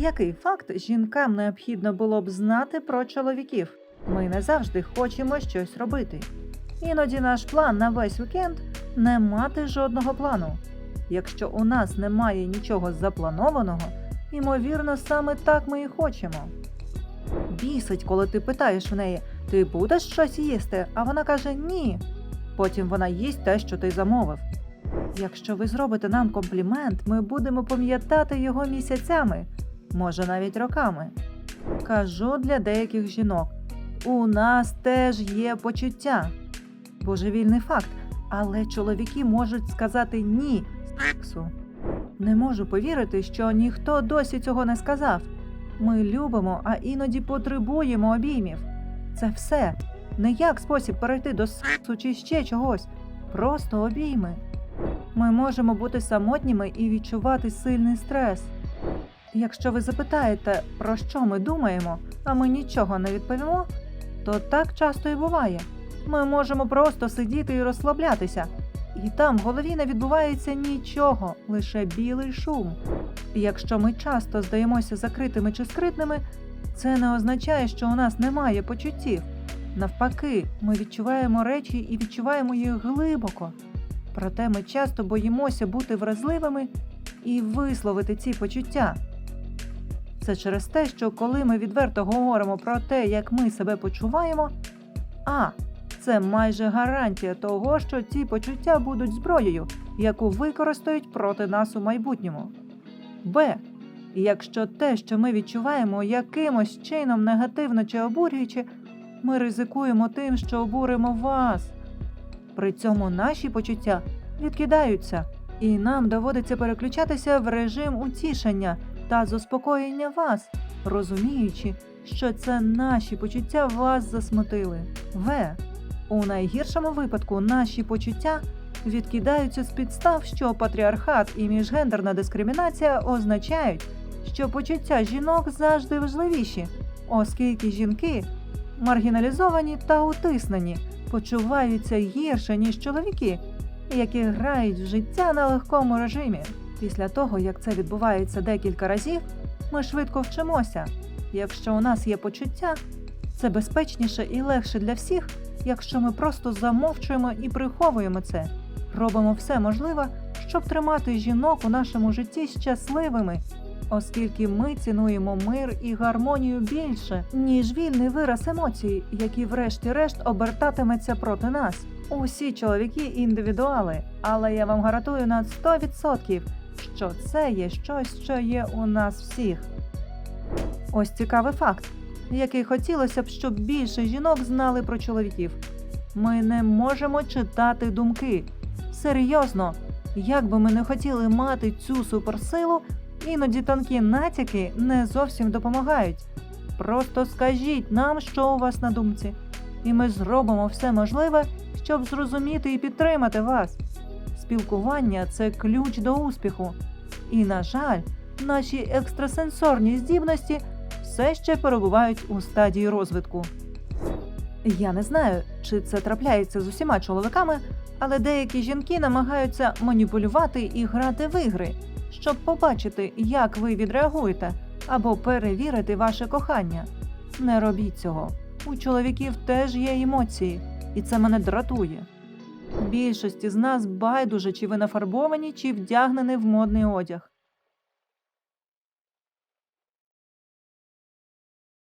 Який факт жінкам необхідно було б знати про чоловіків? Ми не завжди хочемо щось робити. Іноді наш план на весь вікенд не мати жодного плану. Якщо у нас немає нічого запланованого, ймовірно, саме так ми і хочемо. Бісить, коли ти питаєш в неї, ти будеш щось їсти, а вона каже ні. Потім вона їсть те, що ти замовив. Якщо ви зробите нам комплімент, ми будемо пам'ятати його місяцями, може навіть роками. Кажу для деяких жінок: у нас теж є почуття. Божевільний факт, але чоловіки можуть сказати ні сексу. Не можу повірити, що ніхто досі цього не сказав. Ми любимо, а іноді потребуємо обіймів. Це все не як спосіб перейти до сексу чи ще чогось, просто обійми. Ми можемо бути самотніми і відчувати сильний стрес. Якщо ви запитаєте, про що ми думаємо, а ми нічого не відповімо, то так часто і буває. Ми можемо просто сидіти і розслаблятися, і там в голові не відбувається нічого, лише білий шум. І якщо ми часто здаємося закритими чи скритними, це не означає, що у нас немає почуттів. Навпаки, ми відчуваємо речі і відчуваємо їх глибоко. Проте ми часто боїмося бути вразливими і висловити ці почуття. Це через те, що коли ми відверто говоримо про те, як ми себе почуваємо, а це майже гарантія того, що ці почуття будуть зброєю, яку використають проти нас у майбутньому. Б. Якщо те, що ми відчуваємо якимось чином негативно чи обурюючи, ми ризикуємо тим, що обуримо вас. При цьому наші почуття відкидаються, і нам доводиться переключатися в режим утішення та заспокоєння вас, розуміючи, що це наші почуття вас засмутили. В. У найгіршому випадку наші почуття відкидаються з підстав, що патріархат і міжгендерна дискримінація означають, що почуття жінок завжди важливіші, оскільки жінки маргіналізовані та утиснені, почуваються гірше, ніж чоловіки, які грають в життя на легкому режимі. Після того, як це відбувається декілька разів, ми швидко вчимося. Якщо у нас є почуття, це безпечніше і легше для всіх, якщо ми просто замовчуємо і приховуємо це, робимо все можливе, щоб тримати жінок у нашому житті щасливими, оскільки ми цінуємо мир і гармонію більше, ніж вільний вираз емоцій, який врешті-решт обертатиметься проти нас. Усі чоловіки індивідуали, але я вам гарантую на 100%, що це є щось, що є у нас всіх. Ось цікавий факт, який хотілося б, щоб більше жінок знали про чоловіків. Ми не можемо читати думки. Серйозно, як би ми не хотіли мати цю суперсилу, іноді тонкі натяки не зовсім допомагають. Просто скажіть нам, що у вас на думці, і ми зробимо все можливе, щоб зрозуміти і підтримати вас. Спілкування це ключ до успіху. І, на жаль, наші екстрасенсорні здібності все ще перебувають у стадії розвитку. Я не знаю, чи це трапляється з усіма чоловіками, але деякі жінки намагаються маніпулювати і грати в ігри, щоб побачити, як ви відреагуєте, або перевірити ваше кохання. Не робіть цього. У чоловіків теж є емоції, і це мене дратує. Більшості з нас байдуже, чи ви нафарбовані, чи вдягнені в модний одяг.